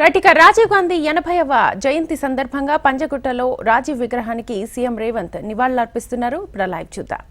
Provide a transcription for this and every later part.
Right Rajiv Gandhi ఎనభైవ జయంతి సందర్భంగా పంజగుట్టలో రాజీవ్ విగ్రహానికి సీఎం రేవంత్ నివాళులర్పిస్తున్నారు. ఇప్పుడు లైవ్ చూద్దాం.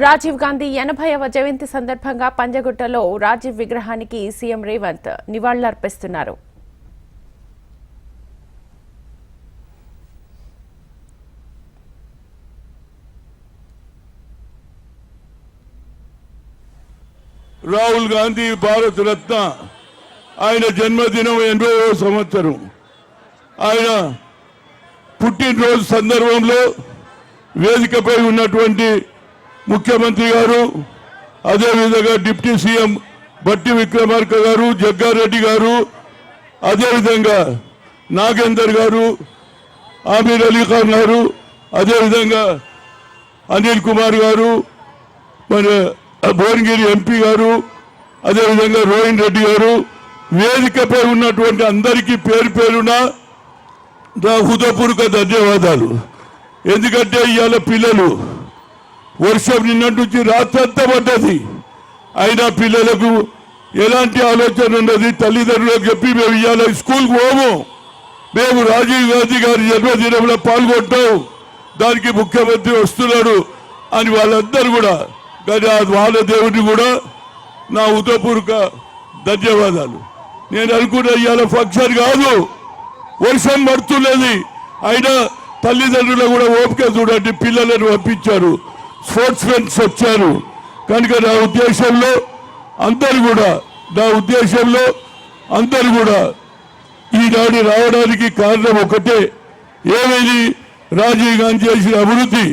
రాజీవ్ గాంధీ ఎనభైవ జయంతి సందర్భంగా పంజగుట్టలో రాజీవ్ విగ్రహానికి సీఎం రేవంత్ నివాళులర్పిస్తున్నారు. రాహుల్ గాంధీ భారత రత్న ఆయన జన్మదినం ఎనభై సంవత్సరం. ఆయన పుట్టినరోజు సందర్భంలో వేదికపై ఉన్నటువంటి ముఖ్యమంత్రి గారు అదేవిధంగా డిప్యూటీ సీఎం బట్టి విక్రమార్క గారు జగ్గారెడ్డి గారు అదేవిధంగా నాగేందర్ గారు ఆమీర్ అలీఖాన్ గారు అదేవిధంగా అనిల్ కుమార్ గారు మరి భువనగిరి ఎంపీ గారు అదేవిధంగా రోహిన్ రెడ్డి గారు వేదికపై ఉన్నటువంటి అందరికీ పేరు పేరున నా హృదయపూర్వక ధన్యవాదాలు. ఎందుకంటే ఇవాళ పిల్లలు వర్షం నిన్నటి నుంచి రాత్రంతా పడ్డది. అయినా పిల్లలకు ఎలాంటి ఆలోచన ఉన్నది? తల్లిదండ్రులకు చెప్పి మేము ఇవాళ స్కూల్కి పోము. మేము రాజీవ్ గాంధీ గారి జన్మదినంలో పాల్గొంటాం. దానికి ముఖ్యమంత్రి వస్తున్నాడు అని వాళ్ళందరూ కూడా కానీ ఆ వాళ్ళ దేవుడిని కూడా నా ఉదయపూర్వక ధన్యవాదాలు. నేను అనుకున్న ఇవాళ ఫంక్షన్ కాదు. వర్షం పడుతున్నది. అయినా తల్లిదండ్రులు కూడా ఓపిక చూడండి పిల్లలను పంపించారు. స్పోర్ట్స్ మెన్స్ వచ్చారు. కనుక నా ఉద్దేశంలో అందరు కూడా నా ఉద్దేశంలో అందరు కూడా ఈనాడు రావడానికి కారణం ఒకటే ఏమైంది? రాజీవ్ గాంధీ చేసిన అభివృద్ధి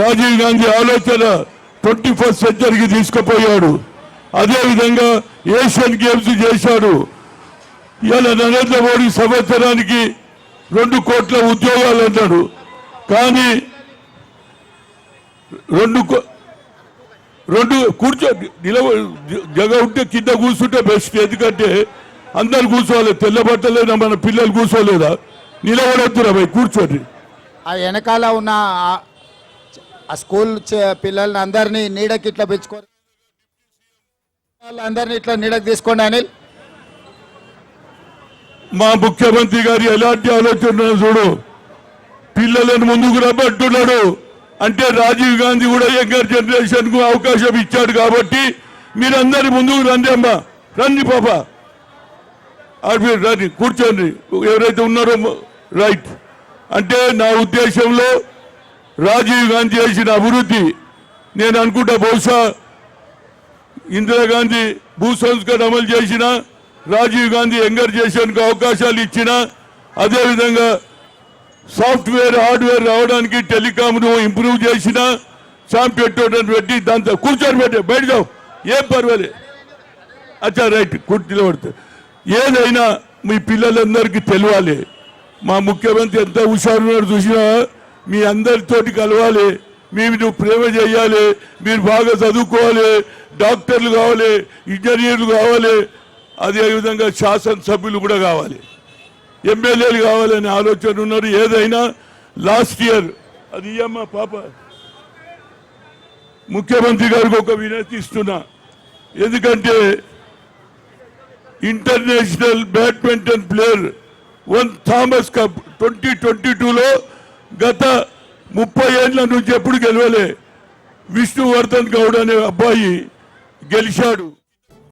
రాజీవ్ గాంధీ ఆలోచన ట్వంటీ ఫస్ట్ సెంచరీకి తీసుకుపోయాడు. అదేవిధంగా ఏషియన్ గేమ్స్ చేశాడు. ఇలా నరేంద్ర మోడీ సంవత్సరానికి రెండు కోట్ల ఉద్యోగాలు అన్నాడు. కానీ రెండు రెండు కూర్చో నిలవ జగ ఉంటే కింద కూర్చుంటే బెస్ట్ ఎందుకంటే అందరు కూర్చోవాలి తెల్ల బట్టలేదా మన పిల్లలు కూర్చోలేదా? నిలబడొద్దురా భయ్ కూర్చోండి. ఆ వెనకాల ఉన్న ఆ- స్కూల్ పిల్లల్ని అందరినీ నీడకి ఇట్లా పెంచుకోరు. వాళ్ళందరినీ ఇట్లా నీడకి తీసుకోండి అనిల్. మా ముఖ్యమంత్రి గారి ఎలాంటి ఆలోచన చూడు? పిల్లలను ముందుకు రమ్మంటున్నాడు. అంటే రాజీవ్ గాంధీ కూడా యంగర్ జనరేషన్కు అవకాశం ఇచ్చాడు కాబట్టి మీరందరి ముందుకు రండి అమ్మా. రండి పాప. రండి కూర్చోండి. ఎవరైతే ఉన్నారో రైట్. అంటే నా ఉద్దేశంలో రాజీవ్ గాంధీ చేసిన అభివృద్ధి నేను అనుకుంటా బహుశా ఇందిరాగాంధీ భూ సంస్కరణ అమలు చేసిన రాజీవ్ గాంధీ ఎంగర్ చేసేందుకు అవకాశాలు ఇచ్చిన అదేవిధంగా సాఫ్ట్వేర్ హార్డ్వేర్ రావడానికి టెలికామ్ను ఇంప్రూవ్ చేసిన చాంపియన్ పెట్టి దాంతో కూర్చొని పెట్టి బయట ఏం పర్వాలేదు అచ్చా రైట్ కుర్చీలో పడుతుంది ఏదైనా మీ పిల్లలందరికీ తెలియాలి మా ముఖ్యమంత్రి ఎంత హుషారున్నాడు చూసినా మీ అందరితోటి కలవాలి. మీరు నువ్వు ప్రేమ చేయాలి. మీరు బాగా చదువుకోవాలి. డాక్టర్లు కావాలి. ఇంజనీర్లు కావాలి. అదేవిధంగా శాసనసభ్యులు కూడా కావాలి. ఎమ్మెల్యేలు కావాలనే ఆలోచన ఉన్నారు ఏదైనా లాస్ట్ ఇయర్ అది ఇయ్యమ్మా పాప. ముఖ్యమంత్రి గారికి ఒక వినతి ఇస్తున్నా. ఎందుకంటే international badminton player one Thomas cup twenty twenty టూలో గత ముప్పై ఏళ్ళ నుంచి ఎప్పుడు గెలవలే. విష్ణువర్ధన్ గౌడ్ అనే అబ్బాయి గెలిచాడు.